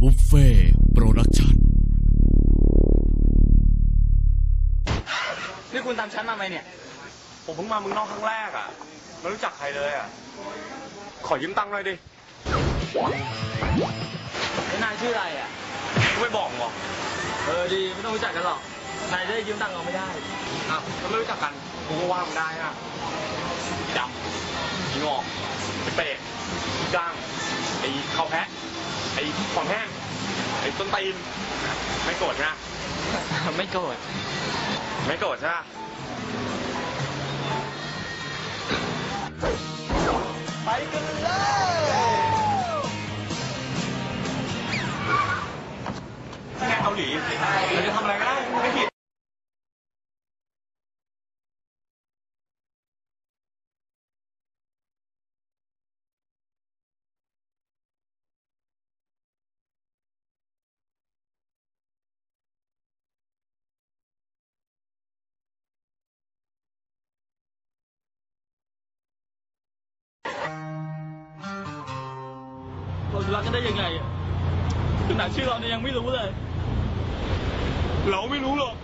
บุฟเฟ่โปรดักชั่น นี่คุณตามฉันมาไหมเนี่ย ผมเพิ่งมาเมืองนอกครั้งแรกอะ ไม่รู้จักใครเลยอะ ขอยืมตังค์หน่อยดิแล้วนายชื่ออะไรอะไม่บอกหรอ เออดีไม่ต้องรู้จักกันหรอก นายจะได้ยืมตังค์เราไม่ได้ อ้าวถ้าไม่รู้จักกันกูก็ว่ามึงได้อะไอ้ดำไอ้งอกไอ้เปรตไอ้ก้างไอ้ข้าวแพะ ไอ้ความแห้งไอ้ต้นตีนไม่โกรธนะ ไม่โกรธไม่โกรธใช่ไหมไปกันเลยถ้าไงเกาหลีเราจะทำอะไรก็ได้ไม่ผิด เราจะรักกันได้ยังไงขนาดชื่อเราเนี่ยยังไม่รู้เลย เราไม่รู้หรอก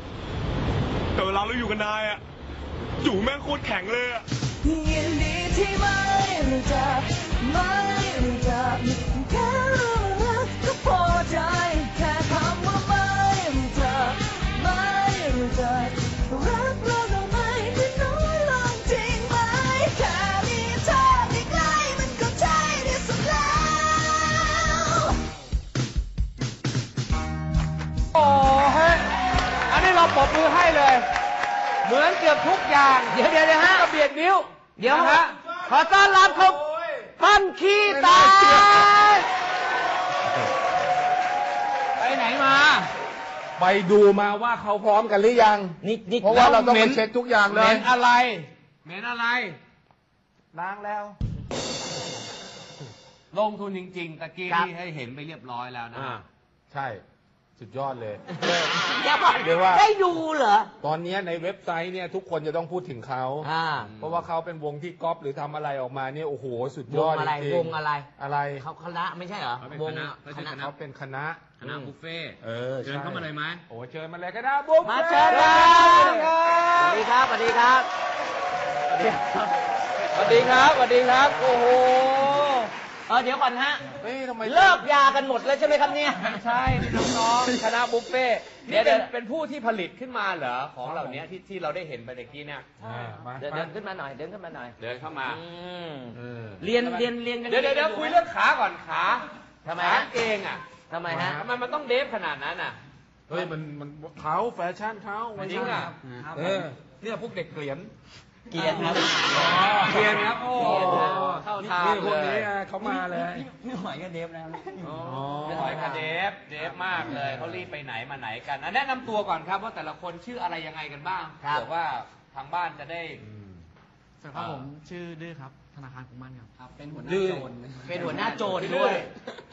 แต่เวลาเราอยู่กันนายอะอยู่แม่งโคตรแข็งเลยอะ เหมือนเกือบทุกอย่างเดี๋ยวเดี๋ยวเดี๋ยวฮะกระเบียดนิ้ว เดี๋ยวนะฮะขอต้อนรับเขาปั้นขี้ตายไปไหนมา ไปดูมาว่าเขาพร้อมกันหรือยังนี่นี่เพราะว่าเราต้องไปเช็คทุกอย่างเลย เหม็เหม็นนอะไร เหม็นอะไรล้างแล้ว ลงทุนจริง ๆ ตะกี้ที่ให้เห็นไปเรียบร้อยแล้วนะอ่าใช่ สุดยอดเลยเดี๋ยวก่อนเรียกว่า ได้ดูเหรอ ตอนนี้ในเว็บไซต์เนี่ยทุกคนจะต้องพูดถึงเขา อ่า เพราะว่าเขาเป็นวงที่ก๊อปหรือทำอะไรออกมาเนี่ยโอ้โหสุดยวองดอะไร จริงๆวงอะไร อะไรเขาคณะไม่ใช่เหรอ เขาเป็นวงคณะเขาชื่อคณะ เขาเป็นคณะ คณะบุฟเฟ่ต์เออเชิญเข้ามาเลยไหม โอ้เชิญมาเลยก็ได้บุ๊มาเชิญครับสวัสดีครับ สวัสดีครับ สวัสดีครับ สวัสดีครับ โอ้โหเออเดี๋ยวก่อนฮะเฮ้ยทำไมเลิกยากันหมดแล้วใช่ไหมครับเนี่ยไม่ใช่นี่น้องๆคณะบุฟเฟ่ต์เดี๋นี่ยวเป็นเดี๋ยวเป็นผู้ที่ผลิตขึ้นมาเหรอของเหล่านี้ที่ที่เราได้เห็นไปเมื่อกี้เนี่ยอ่ามาเดินเดินขึ้นมาหน่อย เดินขึ้นมาหน่อย เดินเข้ามา อืมเออ เรียนเรียนเรียนกันเดี๋ยวเดี๋ยวเดี๋ยวคุยเรื่องขาก่อนขาทำไมขาฮะเองอะทำไมฮะ ทำไมมันต้องเดฟขนาดนั้นอะ เฮ้ยมันมันเขาแฟชั่นเขาจริงอะ เออเนี่ยพวกเด็กเกลียน เกลียดครับเรียนครับโอ้เรียนครับเข้าทางนี่พเลวกนี้ยอะเขามาเลยไม่ไหวก็เดฟแล้วอ๋อหอยกับเดฟเดฟมากเลยเขารีบไปไหนมาไหนกันอะแนะนำตัวก่อนครับว่าแต่ละคนชื่ออะไรยังไงกันบ้างครับเผื่อว่าทางบ้านจะได้สวัสดีครับผมชื่อดื้อครับธนาคารกรุงมั่นครับครับเป็นหัวหน้าดื้อโจรเป็นหัวหน้าโจรด้วย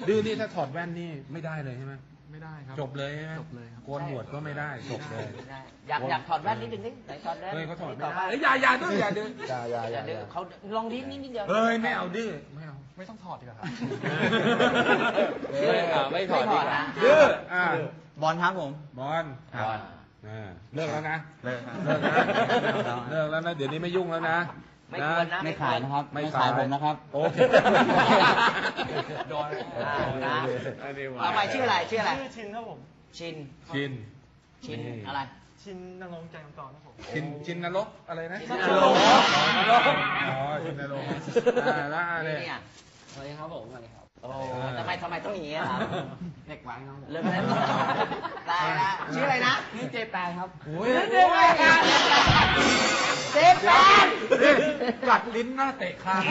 ดื้อนี่ถ้าถอดแว่นนี่ไม่ได้เลยใช่ไหม ไม่ได้ครับ จบเลยใช่ไหมจบเลยครับ โกนหนวดก็ไม่ได้จบเลยอยากอยากถอดแว่นนิดนึงดิไหนถอดแว่นเฮ้ยเขาถอดไม่ต่ได้ปเฮ้ยอย่าอย่าดื้ออย่าดื้ออย่าอย่าอย่าเดี๋ยวเขาลองดิ้นนิดนิดเดียว เฮ้ยไม่เอาดื้อไม่เอา ไม่ต้องถอดดีกว่าครับเฮ้ยอะไม่ถอดดีกว่านะดื้ออ่าบอลครับผม บอลบอล อ่าเลิกแล้วนะเลิกครับเลิกนะ เลิกแล้วนะเดี๋ยวนี้ไม่ยุ่งแล้วนะ ไม่ควรนะไม่ขายนะครับ ไม่ไม่ขายขายผมนะครับโอเคโดนอ่านะอันนี้หวานต่อไปชื่ออะไรชื่ออะไรชื่อชินครับผมชินชินชินนี่อะไร ชินนรงค์ใจมังกรครับผมชินชินนรกอะไรนะชินนรกนรกอ๋อชินนรกอ่าแล้วอะไรนี่เนี่ยสวัสดีครับผมสวัสดีครับโอ้ทำไมทำไมต้องอย่างนี้ล่ะเด็กหวานครับผมเลิกแล้วตายละชื่ออะไรนะนี่เจแปนครับโอ้ยเรื่องอะไรกัน เซฟแปนนี่กัดลิ้นหน้าเตะคาง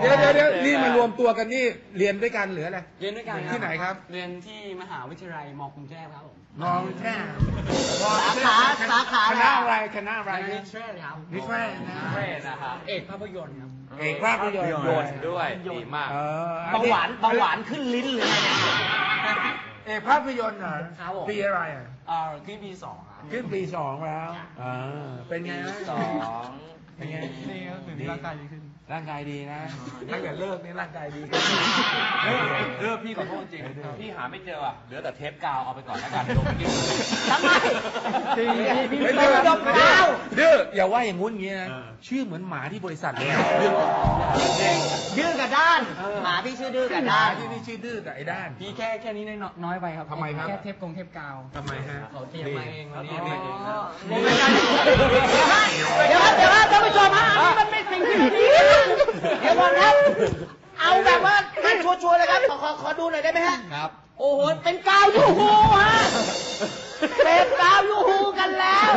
เดี๋ยวเดี๋ยวเดี๋ยวนี่มารวมตัวกันนี่เรียนด้วยกันหรืออะไร เรียนด้วยกันครับที่ไหนครับ เรียนที่มหาวิทยาลัยมกรุงเทพครับผมมองแค่สาขาสาขาคณะอะไรคณะอะไรนิเทศครับนิเทศนะเฟรนนะครับ เอกภาพยนตร์ครับเอกภาพยนตร์โยนด้วยดีมากเออเบาหวานเบาหวานขึ้นลิ้นเลยนะ เนี่ยเอกภาพยนตร์เหรอครับผม ปีอะไรอะอ่าขึ้นปีสองครับขึ้นปีสองแล้วอ่าเป็นไงนะ สอง เป็นไง นี่ก็คือร่างกายดีขึ้น ร่างกายดีนะตั้งแต่เลิกนี่ร่างกายดีขึ้นเลิกพี่ขอโทษจริง พี่หาไม่เจออะ เหลือแต่เทปกาวเอาไปก่อนแล้วกันลงไปกินทำไมพี่พี่ไม่ดื้อดมกาวดื้ออย่าว่าอย่างงู้นอย่างงี้นะ ชื่อเหมือนหมาที่บริษัทเลยดื้อดื้อกับด้าน หมาพี่ชื่อดื้อกับหมาด้านที่นี่ชื่อดื้อกับไอ้ด้าน พี่แค่แค่นี้น้อยน้อยไปครับทำไมครับ แค่เทปกงเทปกาวทำไมฮะเขาเตรียมมาเองวันนี้นี่เองเดี๋ยวครับเดี๋ยวครับท่านผู้ชมฮะอันนี้มันไม่สิ่งที่ ดีนะเดี๋ยวก่อนครับ เอาแบบว่ามันชัวร์ๆเลยครับ ขอขอขอดูหน่อยได้ไหมฮะ ครับ โอ้โห เป็นกาวยูฮูฮะ เป็นกาวยูฮูกันแล้ว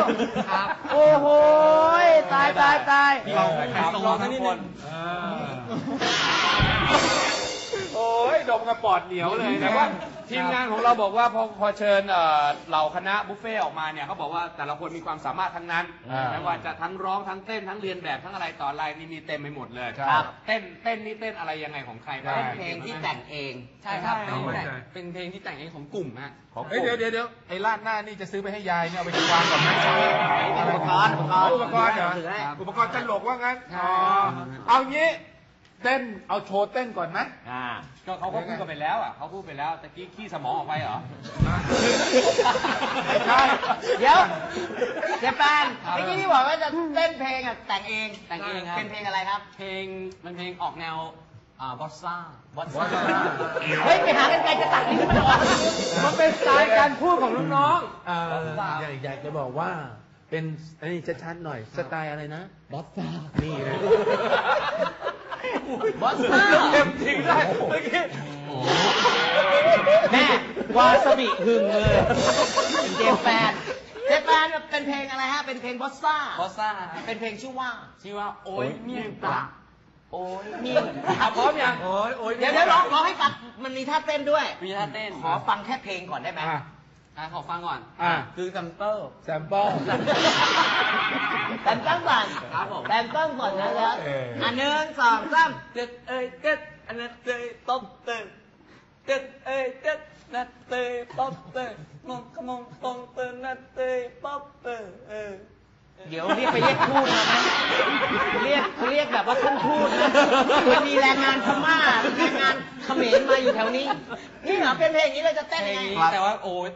ครับ โอ้โหตายตายตาย เราไฮโซลองทั้ทั้งงนิดคนึนงโอ้ยดมกระปอดเหนียวเลยแต่ว่า ทีมงานของเราบอกว่าพอพอเชิญเอ่อเหล่าคณะบุฟเฟ่ต์ออกมาเนี่ยเขาบอกว่าแต่ละคนมีความสามารถทั้งนั้นอ่าไม่ว่าจะทั้งร้องทั้งเต้นทั้งเรียนแบบทั้งอะไรต่ออะไรนี่มีเต็มไปหมดเลยครับ เต้นเต้นนี่เต้นอะไรยังไงของใครบ้าง เป็นเพลงที่แต่งเอง ใช่ครับเอาไว้เป็นใจเป็นเพลงที่แต่งเองของกลุ่มฮะ ของเฮ้ยเดี๋ยวเดี๋ยวเดี๋ยวไอ้ลาดหน้านี่จะซื้อไปให้ยายเนี่ยเอาไปวางก่อนไหมอุปกรณ์อุปกรณ์อุปกรณ์เหรอถือให้อุปกรณ์ตลกว่างั้นใช่อ๋อเอางี้ เต้นเอาโชว์เต้นก่อนไหม อ่า ก็เขาก็พูดกันไปแล้วอะเขาพูดไปแล้วตะกี้ขี้สมองออกไปเหรอไม่ใช่ เดี๋ยวเจแปนครับเมื่อกี้พี่บอกว่าจะเต้นเพลงอะแต่งเองแต่งเองครับ เป็นเพลงอะไรครับ เพลงมันเพลงออกแนวอ่าบอสซ่าบอสบอสซ่าเฮ้ยไปหากันไกลจะตัดลิ้นมันออกมันเป็นสไตล์การพูดของน้องๆเอ่ออยากอยากจะบอกว่าเป็นอันนี้ชัดๆหน่อยสไตล์อะไรนะบอสซ่านี่เลย บอสซ่าเต็มจริงด้วยเมื่อกี้แม่วาซาบิหึงเลยเจแปนเจแปนเป็นเพลงอะไรฮะ เป็นเพลงบอสซ่า บอสซ่าเป็นเพลงชื่อว่า ชื่อว่า โอ้ยเมี่ยงปลาโอ้ยเมี่ยงอะพร้อมยังโอ้ยโอ้ยเดี๋ยวเดี๋ยวร้องร้องให้ฟังมันมีท่าเต้นด้วย มีท่าเต้น ขอฟังแค่เพลงก่อนได้ไหม อะอะขอฟังก่อนอะ คือซัมเปิล แซมเปิลแต่ตั้งก่อนครับผมแต่ตั้งก่อนนะครับเอออั อันหนึ่งสองสามเจ็ดเอ้ยเจ็ดอันนั้นเตยป๊อปเตยเจ็ดเอ้ยเจ็ดนัดเตยป๊อปเตยมองขมองปองเตยนัดเตยป๊อปเตยเออ เดี๋ยวเรียกไปเรียกทูตมาไหมเรียกเรียกแบบว่าท่านทูตนะมันมีแรงงานพม่าแรงงานเขมรมาอยู่แถวนี้ นี่เหรอเป็นเพลงอย่างนี้เราจะเต้นเพลยังงไงนี้แต่ว่าโอ้ย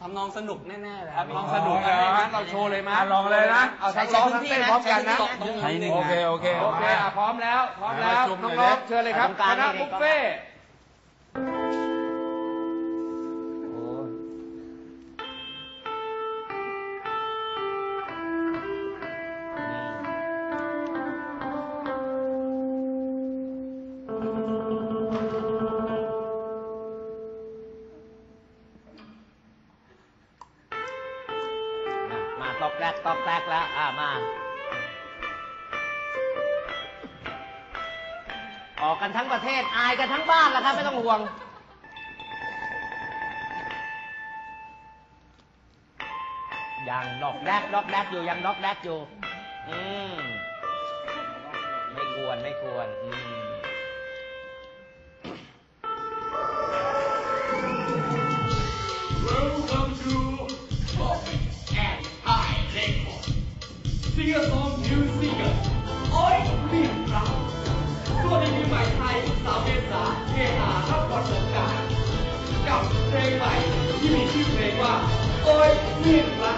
ทำนองสนุกแน่ๆเลยครับลองสนุกกันไหมงั้นเราโชว์เลยมั้ยอะลองเลยนะ เอาทั้งร้องทั้งเต้นพร้อมกันนะตรงนี้โอเค โอเค โอเคอะพร้อมแล้ว พร้อมแล้วมาชมหน่น้อยองๆเชิญเลยครับตรงกลางคณะนี่บุฟเฟ่ ออกกันทั้งประเทศอายกันทั้งบ้านแล้วครับ ไม่ต้องห่วง ยังดอกแดกดอกแดกอยู่ยังดอกแดกอยู่ อืม ไม่ควรไม่ควร อืม เพลงใหม่ที่มีชื่อเพลงว่า โอ้ยเรียกรัก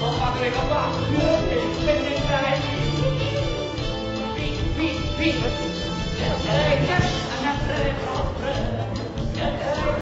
มาฟังเลยครับว่าเนื้อเพลงเป็นยังไงพี่พี่พี่เอ้ยกันอันนั้นเลยเพราะเธอ